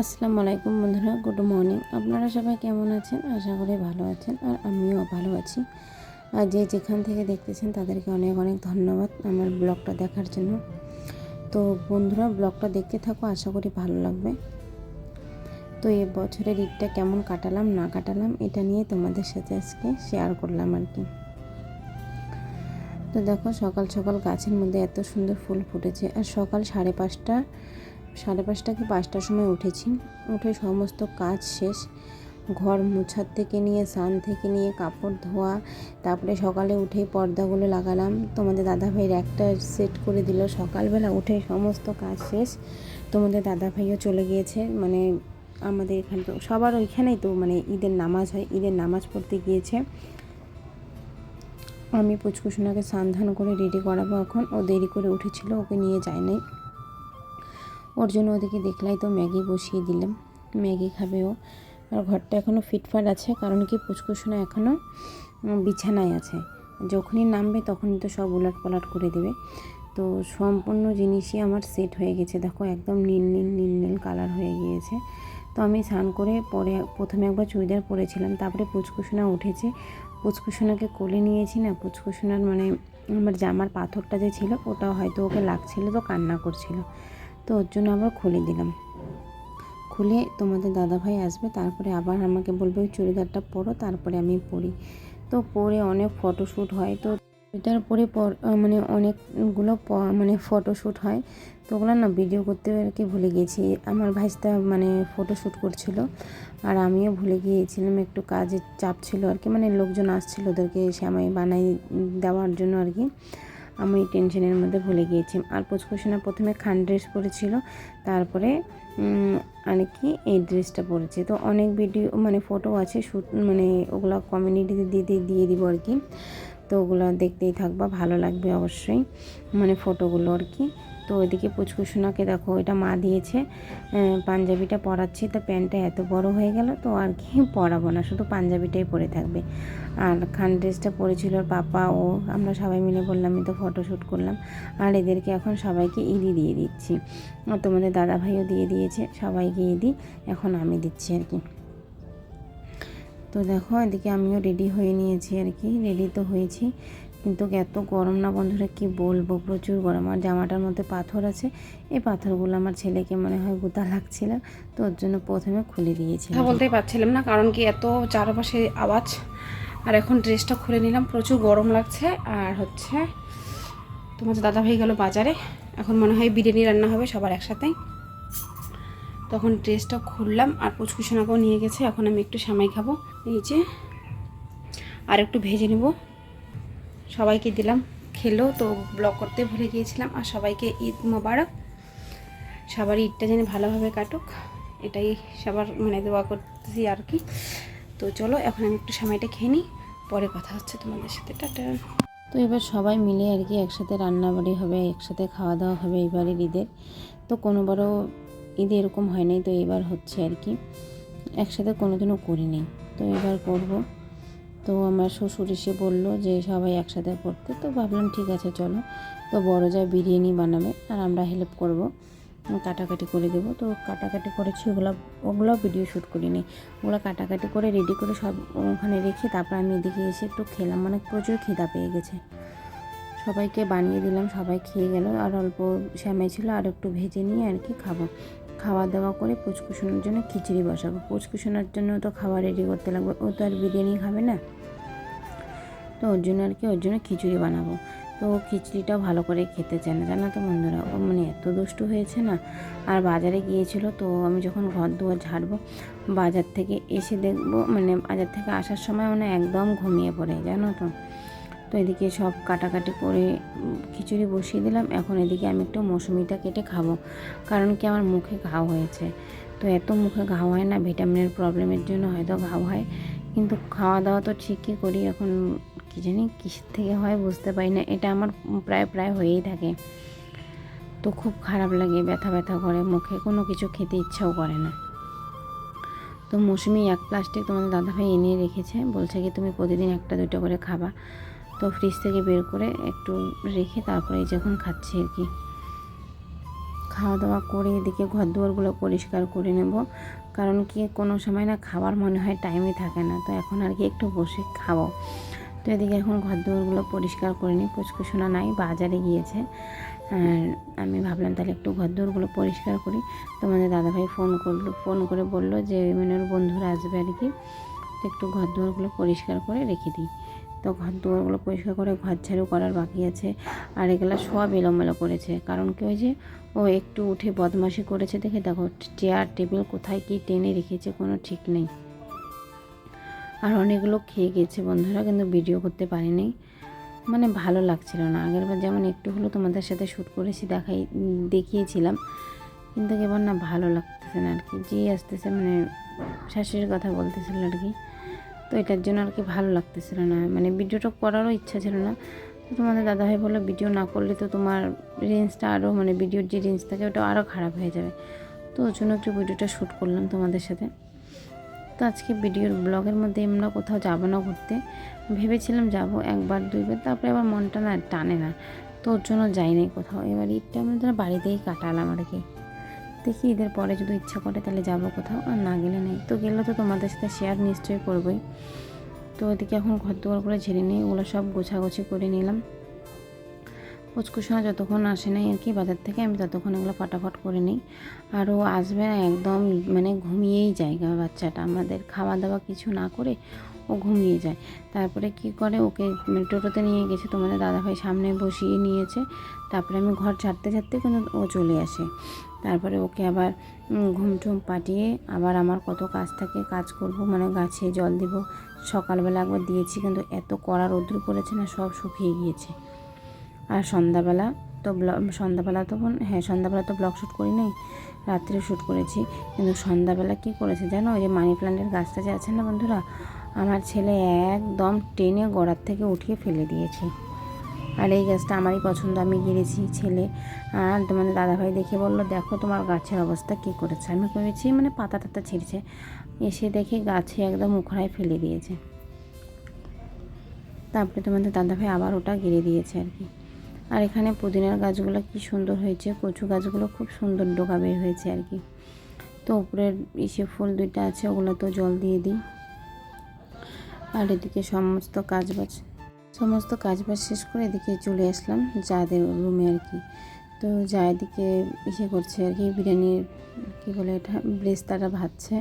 আসসালামু আলাইকুম বন্ধুরা, গুড মর্নিং। আপনারা সবাই কেমন আছেন? আশা করি ভালো আছেন আর আমিও ভালো আছি। আর যে যেখান থেকে দেখতেছেন, তাদেরকে অনেক অনেক ধন্যবাদ আমার ব্লগটা দেখার জন্য। তো বন্ধুরা, ব্লগটা দেখতে থাকো, আশা করি ভালো লাগবে। তো এই বছরের ঈদটা কেমন কাটালাম, না কাটালাম, এটা নিয়ে তোমাদের সাথে আজকে শেয়ার করলাম আর কি। তো দেখো, সকাল সকাল গাছের মধ্যে এত সুন্দর ফুল ফুটেছে। আর সকাল সাড়ে পাঁচটা সাড়ে পাঁচটা কি পাঁচটার সময় উঠেছি। উঠে সমস্ত কাজ শেষ। ঘর মোছার থেকে নিয়ে, স্নান থেকে নিয়ে, কাপড় ধোয়া, তারপরে সকালে উঠেই পর্দাগুলো লাগালাম। তোমাদের দাদাভাইয়ের একটা সেট করে দিল। সকালবেলা উঠে সমস্ত কাজ শেষ। তোমাদের দাদাভাইও চলে গিয়েছে। মানে আমাদের এখানে তো সবার ওইখানেই তো মানে ঈদের নামাজ হয়। ঈদের নামাজ পড়তে গিয়েছে। আমি পুচকুসোনাকে স্নান করে রেডি করাবো এখন। ও দেরি করে উঠেছিল, ওকে নিয়ে যায় নাই। ওর জন্য ওদেরকে দেখলাই তো ম্যাগি বসিয়ে দিলাম। ম্যাগি খাবে ও। আর ঘরটা এখনও ফিটফাট আছে, কারণ কি পুচকুসোনা এখনও বিছানায় আছে। যখনই নামবে তখনই তো সব উলাট পালাট করে দেবে। তো সম্পূর্ণ জিনিসই আমার সেট হয়ে গেছে। দেখো একদম নীল নীল নীল নীল কালার হয়ে গিয়েছে। তো আমি স্নান করে পরে প্রথমে একবার চুড়িদার পরেছিলাম, তারপরে পুচকুসোনা উঠেছে। পুচকুসোনাকে কোলে নিয়েছি না, পুচকুসোনার মানে আমার জামার পাথরটা যে ছিল ওটা হয়তো ওকে লাগছিল তো কান্না করছিল। তো ওর জন্য আবার খুলে দিলাম। খুলে তোমাদের দাদাভাই আসবে, তারপরে আবার আমাকে বলবে, ওই চুড়িদারটা পরো, তারপরে আমি পরি। তো পরে অনেক ফটোশ্যুট হয়। তো চুড়িদার পরে মানে অনেকগুলো মানে ফটোশ্যুট হয়। তো ওগুলো না ভিডিও করতে আর কি ভুলে গিয়েছি আমার ভাইস্তা মানে ফটোশ্যুট করছিল আর আমিও ভুলে গিয়েছিলাম, একটু কাজের চাপ ছিল আর কি। মানে লোকজন আসছিল ওদেরকে শ্যামাই বানাই দেওয়ার জন্য আর কি। আমি টেনশনের মধ্যে ভুলে গিয়েছি। আর পুচকুসোনা প্রথমে খান ড্রেস পরেছিল, তারপরে আর কি এই ড্রেসটা পরেছে। তো অনেক ভিডিও মানে ফটো আছে শ্যুট মানে ওগুলো কমিউনিটিতে দিয়ে দিয়ে দিয়ে দিব আর কি। তো ওগুলো দেখতেই থাকবা, ভালো লাগবে অবশ্যই। মানে ফটোগুলো আর কি। তো ওইদিকে পুচকুসোনাকে দেখো, এটা মা দিয়েছে। পাঞ্জাবিটা পরাচ্ছি, তো প্যান্টটা এত বড় হয়ে গেল, তো আর কি পরাবো না, শুধু পাঞ্জাবিটাই পরে থাকবে। আর খান ড্রেসটা পরেছিল পাপা, ও, আমরা সবাই মিলে বললাম তো ফটোশ্যুট করলাম। আর এদেরকে এখন সবাইকে ইদি দিয়ে দিচ্ছি। আর তোমাদের দাদা ভাইও দিয়ে দিয়েছে, সবাইকে ইদি, এখন আমি দিচ্ছি আর কি। তো দেখো, এদিকে আমিও রেডি হয়ে নিয়েছি আর কি। রেডি তো হয়েছি, কিন্তু এত গরম না বন্ধুরা, কি বলব? প্রচুর গরম। আর জামাটার মধ্যে পাথর আছে। এই পাথরগুলো আমার ছেলেকে মনে হয় গুতা লাগছিল, তো ওর জন্য প্রথমে খুলে দিয়েছি বলতেই পারছিলাম না, কারণ কি এত চারপাশে আওয়াজ। আর এখন ড্রেসটা খুলে নিলাম, প্রচুর গরম লাগছে। আর হচ্ছে, তোমার দাদা ভাই গেল বাজারে, এখন মনে হয় বিরিয়ানি রান্না হবে সবার একসাথেই। তখন ড্রেসটা খুললাম, আর পুচকুসোনাকেও নিয়ে গেছে, এখন আমি একটু সামাই খাব। এই যে, আর একটু ভেজে নেব। সবাইকে দিলাম, খেলো তো ব্লগ করতে ভুলে গিয়েছিলাম, আর সবাইকে ঈদ মোবারক। সবার ঈদটা যেন ভালোভাবে কাটুক, এটাই সবার মানে দোয়া করতেছি আর কি। তো চলো, এখন আমি একটু সময়টা খেয়ে নিই, পরে কথা হচ্ছে তোমাদের সাথে। টাটা। তো এবার সবাই মিলে আর কি একসাথে রান্নাবাড়ি হবে, একসাথে খাওয়া দাওয়া হবে এবারের ঈদের। তো কোনোবারও ঈদে এরকম হয় নাই, তো এবার হচ্ছে আর কি। একসাথে কোনোদিনও করিনি। তো এবার করব। তো আমার শ্বশুর এসে বলল যে, সবাই একসাথে করতে তো ভাবলাম, ঠিক আছে, চলো। তো বড় যা বিরিয়ানি বানাবে, আর আমরা হেল্প করব। কাটাকাটি করে দেবো। তো কাটাকাটি করেছি, ওগুলো ওগুলো ভিডিও শ্যুট করিনি। ওগুলো কাটাকাটি করে রেডি করে সব ওখানে রেখে তারপর আমি এদিকে এসে একটু খেলাম। মানে প্রচুর খিদা পেয়ে গেছে। সবাইকে বানিয়ে দিলাম, সবাই খেয়ে গেল। আর অল্প শ্যামাই ছিল, আর একটু ভেজে নিয়ে আর কি খাব। খাওয়া দাওয়া করে পুচকুশোনার জন্য খিচুড়ি বসাবো। পুচকুশোনার জন্য তো খাবার রেডি করতে লাগবে। ও তো আর বিরিয়ানি খাবে না। তো ওর জন্য আর কি, ওর জন্য খিচুড়ি বানাবো। তো খিচুড়িটাও ভালো করে খেতে চায় না। জানো তো বন্ধুরা, ও মানে এত দুষ্টু হয়েছে না। আর বাজারে গিয়েছিল তো আমি যখন ঘর দুয়ার ঝাড়বো, বাজার থেকে এসে দেখব মানে বাজার থেকে আসার সময় মানে একদম ঘুমিয়ে পড়ে, জানো তো। তো এদিকে সব কাটাকাটি করে খিচুড়ি বসিয়ে দিলাম। এখন এদিকে আমি একটু মৌসুমিটা কেটে খাব, কারণ কি আমার মুখে ঘাও হয়েছে। তো এত মুখে ঘাও হয় না, ভিটামিনের প্রবলেমের জন্য হয়তো ঘাও হয়। কিন্তু খাওয়া দাওয়া তো ঠিকই করি, এখন কী জানি কিসের থেকে হয় বুঝতে পারি না। এটা আমার প্রায় প্রায় হয়েই থাকে। তো খুব খারাপ লাগে, ব্যথা ব্যথা করে মুখে, কোনো কিছু খেতে ইচ্ছাও করে না। তো মৌসুমি এক প্লাস্টিক তোমাদের দাদাভাই এনে রেখেছে, বলছে কি তুমি প্রতিদিন একটা, দুটো করে খাবা। তো ফ্রিজ থেকে বের করে একটু রেখে তারপরে যখন খাচ্ছি আর কি। খাওয়া দাওয়া করে এদিকে ঘর দুয়ারগুলো পরিষ্কার করে নেব। কারণ কি, কোনো সময় না খাবার মনে হয় টাইমই থাকে না। তো এখন আর কি একটু বসে খাব। তো এদিকে এখন ঘর দুয়ারগুলো পরিষ্কার করে নিই। পুচকুসোনা নাই, বাজারে গিয়েছে। আর আমি ভাবলাম তাহলে একটু ঘর দুয়ারগুলো পরিষ্কার করি। তোমাদের দাদাভাই ফোন করল, ফোন করে বলল যে মানে ওর বন্ধুরা আসবে আর কি। একটু ঘর দুয়ারগুলো পরিষ্কার করে রেখে দিই। তো ঘর দুয়ারগুলো পরিষ্কার করে ঘর ঝাড়ু করার বাকি আছে। আর এগুলো সব এলোমেলো করেছে। কারণ কি ওই যে ও একটু উঠে বদমাশি করেছে দেখে দেখো চেয়ার টেবিল কোথায় কি টেনে রেখেছে কোনো ঠিক নেই। আর অনেকগুলো খেয়ে গেছে বন্ধুরা, কিন্তু ভিডিও করতে পারিনি। মানে ভালো লাগছিল না। আগেরবার যেমন একটু হলো তোমাদের সাথে শ্যুট করেছি, দেখাই, দেখিয়েছিলাম। কিন্তু এবার না ভালো লাগতেছে না আর কি। যে আসতেছে মানে শাশুড়ির কথা বলতেছিল আর কি। তো এটার জন্য আর কি ভালো লাগতেছিল না। মানে ভিডিওটা করারও ইচ্ছা ছিল না। তো তোমাদের দাদাভাই বলল, ভিডিও না করলে তো তোমার রেঞ্জটা আরও মানে ভিডিওর যে রেঞ্জ থাকে ওটা আরও খারাপ হয়ে যাবে। তো ওর জন্য একটু ভিডিওটা শ্যুট করলাম তোমাদের সাথে। তো আজকে ভিডিওর ব্লগের মধ্যে আমরা কোথাও যাব না ঘুরতে। ভেবেছিলাম যাব একবার, দুইবার, তারপরে আবার মনটা না টানে না। তো ওর জন্য যাইনি কোথাও। এবার ঈদটা আমরা বাড়িতেই কাটালাম আর কি। দেখি ঈদের পরে যদি ইচ্ছা করে তাহলে যাব কোথাও, আর না গেলে নেই। তো গেলে তো তোমাদের সাথে শেয়ার নিশ্চয়ই করবোই। তো ওইদিকে এখন ঘর দুয়ার করে ঝেড়ে নিই ওগুলো সব গোছাগুছি করে নিলাম। পুচকুসোনা যতক্ষণ আসে নাই আর কি, বাজার থেকে আমি ততক্ষণ এগুলো ফটাফট করে নিই। আর ও আসবে না, একদম মানে ঘুমিয়েই জায়গা বাচ্চাটা। আমাদের খাওয়া দাওয়া কিছু না করে ও ঘুমিয়ে যায়। তারপরে কি করে? ওকে মানে টোটোতে নিয়ে গেছে তোমাদের দাদাভাই সামনে বসিয়ে নিয়েছে। তারপরে আমি ঘর ছাড়তে ছাড়তে কিন্তু ও চলে আসে। তারপরে ওকে আবার ঘুম টুম পাঠিয়ে আবার আমার কত কাজ থাকে, কাজ করব মানে গাছে জল দিব। সকালবেলা একবার দিয়েছি কিন্তু এত কড়া রৌদ্র পড়েছে না, সব শুকিয়ে গিয়েছে। আর সন্ধ্যাবেলা তো ব্লগ সন্ধ্যাবেলা তখন হ্যাঁ সন্ধ্যাবেলা তো ব্লগ শ্যুট করি নাই, রাত্রে শ্যুট করেছি। কিন্তু সন্ধ্যাবেলা কী করেছে জানো? ওই যে মানি প্ল্যান্টের গাছটা যে আছে না বন্ধুরা আমার ছেলে একদম টেনে গোড়ার থেকে উঠিয়ে ফেলে দিয়েছে। আর এই গাছটা আমারই পছন্দ, আমি গিয়েছি ছেলে, আর তোমাদের দাদাভাই দেখে বলল, দেখো তোমার গাছের অবস্থা কী করেছে? আমি করেছি মানে পাতা টাতা ছিঁড়ছে। এসে দেখে গাছে একদম উখড়ায় ফেলে দিয়েছে। তারপরে তোমাদের দাদাভাই আবার ওটা গিরে দিয়েছে আর কি। আর এখানে পুদিনার গাছগুলো কি সুন্দর হয়েছে, কচু গাছগুলো খুব সুন্দর ডোকা বের হয়েছে আর কি। তো উপরের ইসে ফুল দুইটা আছে, ওগুলো তো জল দিয়ে দিই। আর এদিকে সমস্ত কাজবাজ সমস্ত কাজবাজ শেষ করে এদিকে চলে আসলাম যাদের রুমে আর কি। তো যা এদিকে ইসে করছে আর কি, বিরিয়ানির কী বলে এটা, ব্রেস্তাটা ভাজছে।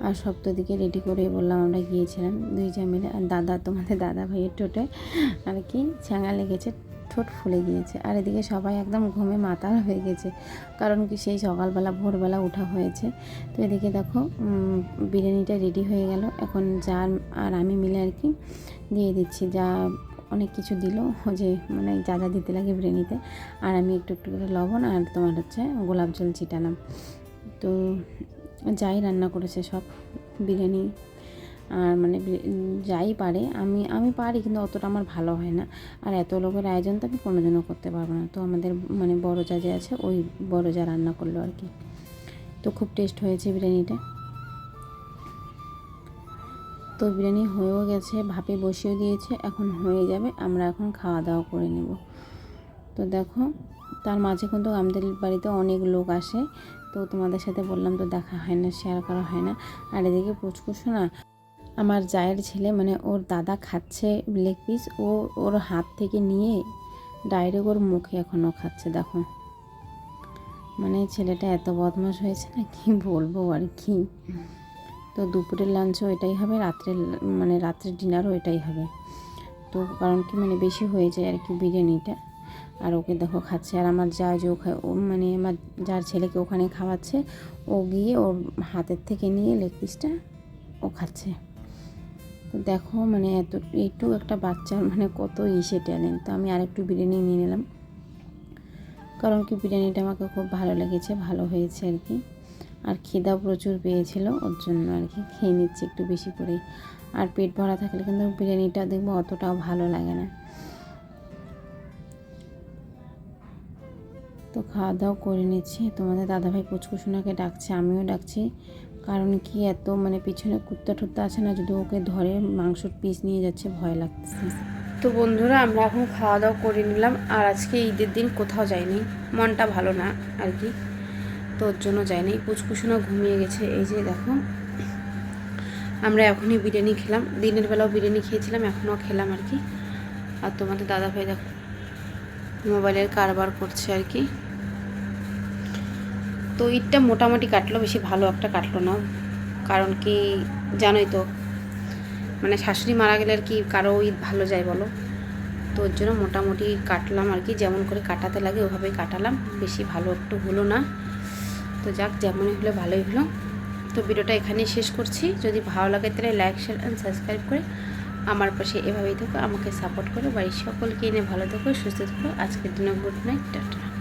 আর সপ্তদিকে রেডি করে বললাম আমরা গিয়েছিলাম দুই জামিলে। আর দাদা, তোমাদের দাদা ভাইয়ের টোটে আর কি ছ্যাঙা লেগেছে। ঠোঁট ফুলে গিয়েছে। আর এদিকে সবাই একদম ঘুমে মাতাল হয়ে গেছে, কারণ কি সেই সকালবেলা, ভোরবেলা ওঠা হয়েছে। তো এদিকে দেখো বিরিয়ানিটা রেডি হয়ে গেল। এখন যা আর আমি মিলে আর কি দিয়ে দিচ্ছি। যা অনেক কিছু দিল, যে মানে যা যা দিতে লাগে বিরিয়ানিতে। আর আমি একটু একটু করে লবণ আর তোমার হচ্ছে গোলাপ জল ছিটালাম। তো যাই রান্না করেছে সব, বিরিয়ানি আর মানে যাই পারে, আমি আমি পারি কিন্তু অতটা আমার ভালো হয় না। আর এত লোকের আয়োজন তো আমি কোনোদিনও করতে পারব না। তো আমাদের মানে বড় যা যে আছে, ওই বড় যা রান্না করল আর কি। তো খুব টেস্ট হয়েছে বিরিয়ানিটা। তো বিরিয়ানি হয়েও গেছে, ভাপে বসিয়ে দিয়েছে, এখন হয়ে যাবে, আমরা এখন খাওয়া দাওয়া করে নেব। তো দেখো, তার মাঝে কিন্তু আমাদের বাড়িতে অনেক লোক আসে। তো তোমাদের সাথে বললাম তো দেখা হয় না শেয়ার করা হয় না। আর এদিকে পুচকুসো না আমার জায়ের ছেলে মানে ওর দাদা খাচ্ছে লেগ পিস ও ওর হাত থেকে নিয়ে ডাইরেক্ট ওর মুখে এখনও খাচ্ছে, দেখো। মানে ছেলেটা এত বদমাশ হয়েছে না, কি বলব আর কি। তো দুপুরের লাঞ্চও এটাই হবে, রাত্রের মানে রাত্রের ডিনারও এটাই হবে। তো কারণ কি মানে বেশি হয়ে যায় আর কি বিরিয়ানিটা। আর ওকে দেখো খাচ্ছে, আর আমার যা যে ও মানে আমার যার ছেলেকে ওখানে খাওয়াচ্ছে, ও গিয়ে ওর হাতের থেকে নিয়ে লেগ পিসটা ও খাচ্ছে। তো দেখো মানে এত, একটু একটা বাচ্চার মানে কত ইসে ট্যালেন্ট তো আমি আরেকটু বিরিয়ানি নিয়ে নিলাম। কারণ কি বিরিয়ানিটা আমাকে খুব ভালো লেগেছে, ভালো হয়েছে আর কি। আর খিদাও প্রচুর পেয়েছিল, ওর জন্য আর কি খেয়ে নিচ্ছি একটু বেশি করেই। আর পেট ভরা থাকলে কিন্তু বিরিয়ানিটা দেখব অতটাও ভালো লাগে না। তো খাওয়া দাওয়া করে নিচ্ছি। তোমাদের দাদাভাই পুচকুসোনাকে ডাকছে, আমিও ডাকছি। কারণ কি এত মানে পিছনে কুত্তা টুত্তা আছে না, যদি ওকে ধরে মাংসর পিস নিয়ে যাচ্ছে, ভয় লাগতেছে। তো বন্ধুরা, আমরা এখন খাওয়া দাওয়া করে নিলাম, আর আজকে ঈদের দিন কোথাও যাইনি। মনটা ভালো না আর কি তো ওর জন্য যাইনি। পুচকুসুনো ঘুমিয়ে গেছে, এই যে দেখো। আমরা এখনই বিরিয়ানি খেলাম। দিনের বেলাও বিরিয়ানি খেয়েছিলাম, এখনও খেলাম আর কি। আর তোমাদের দাদা ভাই দেখো, মোবাইলের কারবার করছে আর কি। তো ঈদটা মোটামুটি কাটলো, বেশি ভালো একটা কাটলো না। কারণ কি জানোই তো মানে শাশুড়ি মারা গেলে আর কি কারও ঈদ ভালো যায় বলো। তো ওর জন্য মোটামুটি কাটলাম আর কি, যেমন করে কাটাতে লাগে ওভাবেই কাটালাম, বেশি ভালো একটু হলো না। তো যাক, যেমনই হলো ভালোই হলো। তো ভিডিওটা এখানেই শেষ করছি। যদি ভালো লাগে তাহলে লাইক শেয়ার অ্যান্ড সাবস্ক্রাইব করে আমার পাশে এভাবেই থাকো, আমাকে সাপোর্ট করো। বাড়ির সকলকে এনে ভালো থাকো, সুস্থ থাকো। আজকের জন্য গুড নাইট টাটা।